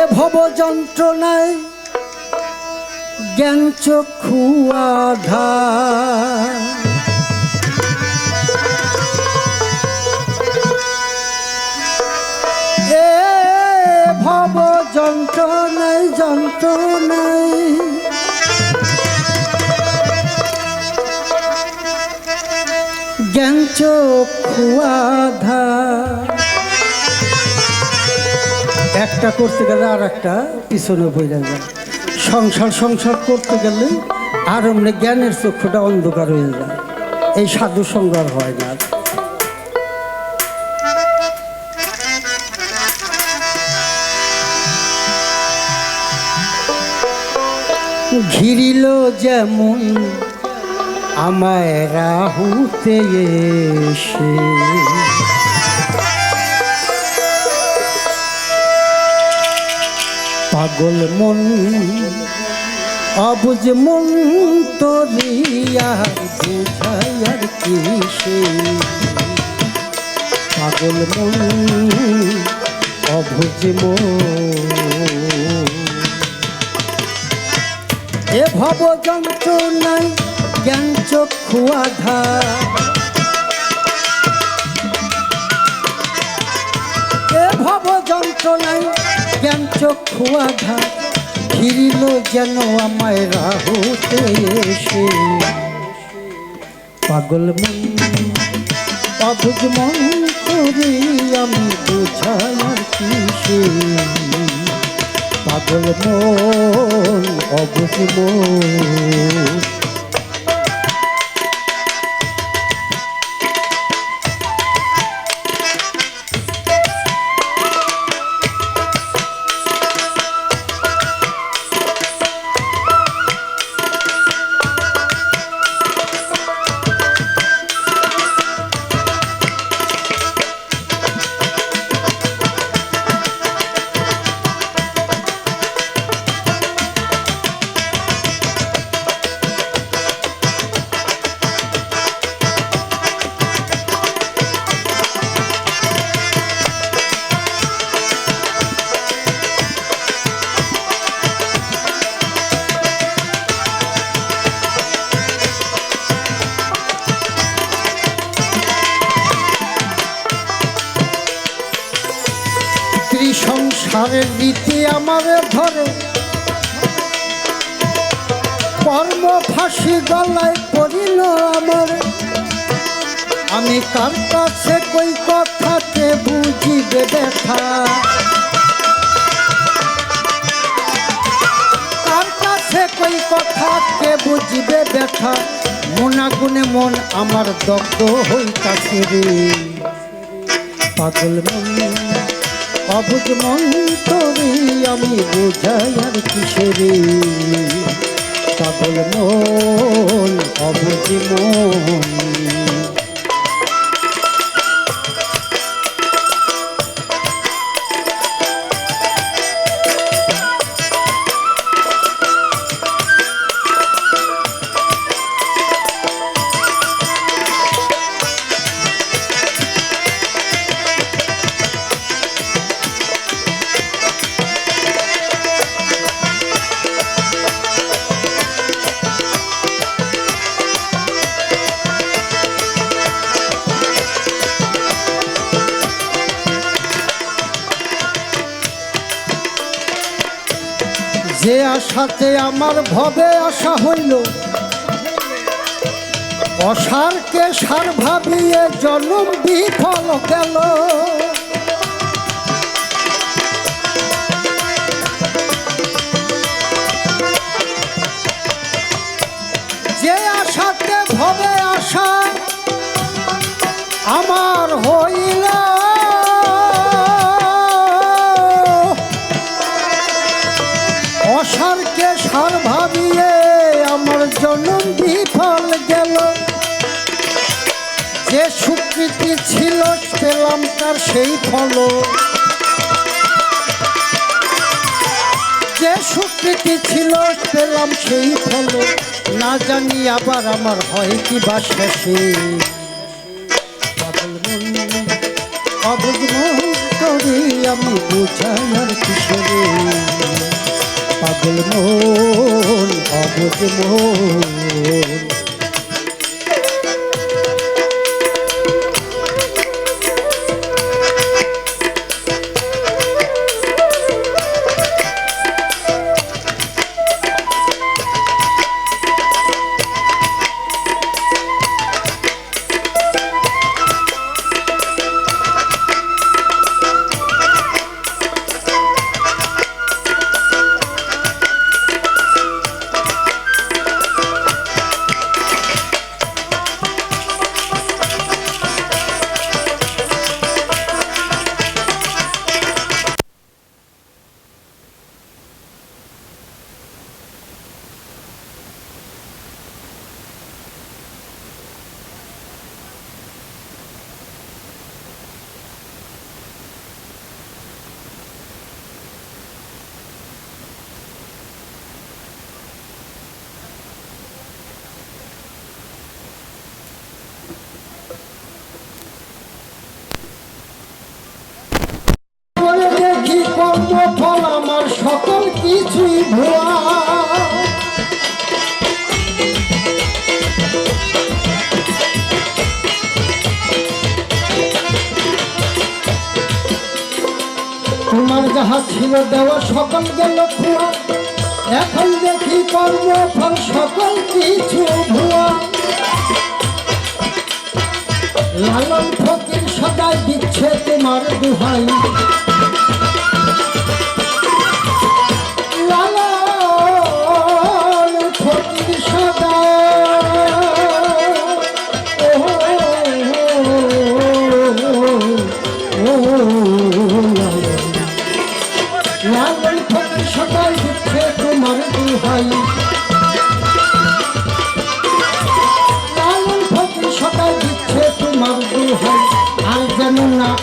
এ ভব যন্ত্রণায় জ্ঞান চক্ষু আধার। এ ভব যন্ত্রণায় যন্ত্রণায় জ্ঞান চক্ষু আধার। একটা করতে গেলে আর একটা পিছনে বই যায়। সংসার সংসার করতে গেলে আর অমনি জ্ঞানের চক্ষুটা অন্ধকার হয়ে যায়। এই সাধু সংগ্রাম হয় না। ঘিরিল যেমন আমায় রাহুতে এসে পাগল মন। অবুজ মন তোরিয়া পাগল মন অবুজ মন। এ ভব যন্ত্রণায় জ্ঞান চক্ষু আধার এ ভব যন্ত্রণায় জ্ঞান চক্ষু আঘাত ঘিরিল যেন আমায় রাহুতে এসে। পাগল মন, অবুজ মন করে আমি বুঝাই কিসে। পাগল মন, অবুজ মন ত্রিসংসারের রীতি আমার ধরে। কর্ম ফাঁসি গলায় পড়িল আমার। আমি কার কাছে কই কথাকে বুঝিবে ব্যথা কার কাছে কই কথাকে বুঝিবে ব্যথা মনাগুনে মন আমার দগ্ধ হইতাছে রে। পাগল মন। অবুজ মন্তরে তোরে আমি বোঝাই আর কিসেরে? পাগল মন অবুজ মন। যে আশাতে আমার ভবে আশা হইল অসারকে সার ভাবিয়ে জন্ম বিফল গেল। অসারকে সার ভাবিয়ে আমার জন্ম বিফল গেল। যে স্বীকৃতি ছিল, পেলাম তার সেই ফল। যে স্বীকৃতি ছিল, পেলাম সেই ফল। না জানি আবার আমার হয় কি বা শেষে। অবুঝ আমি বোঝাই আর কিশোরে পাগল মন অবুঝ মন। কর্মফল আমার সকল কিছুই ভুয়া। তোমার যাহা ছিল দেওয়া সকল গেল খুয়া এখন দেখি কর্মফল সকল কিছু ভুয়া। লালন ফকির সদাই দিচ্ছে তোমার দুহাই।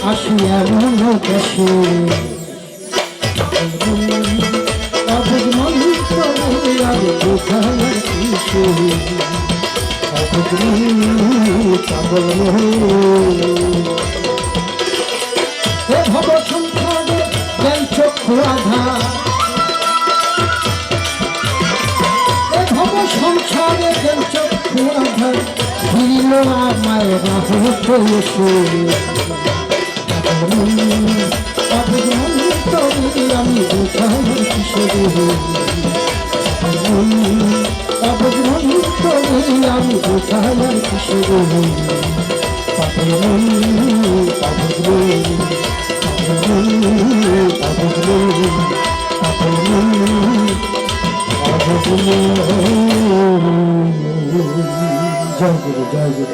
যেন না আসি এমন দেশে অবুজ মনি করে আর বোঝার কিছু অবুজ মনি পাগল হে ভব সংসারে জ্ঞান চক্ষু আধার এ ভব সংসারে জ্ঞান চক্ষু ঘিরিল আমায় রাহু এসে আমি বোঝাই কিশোরে আমি বোঝাই কিশোরে জয় গুরু জয় গুরু।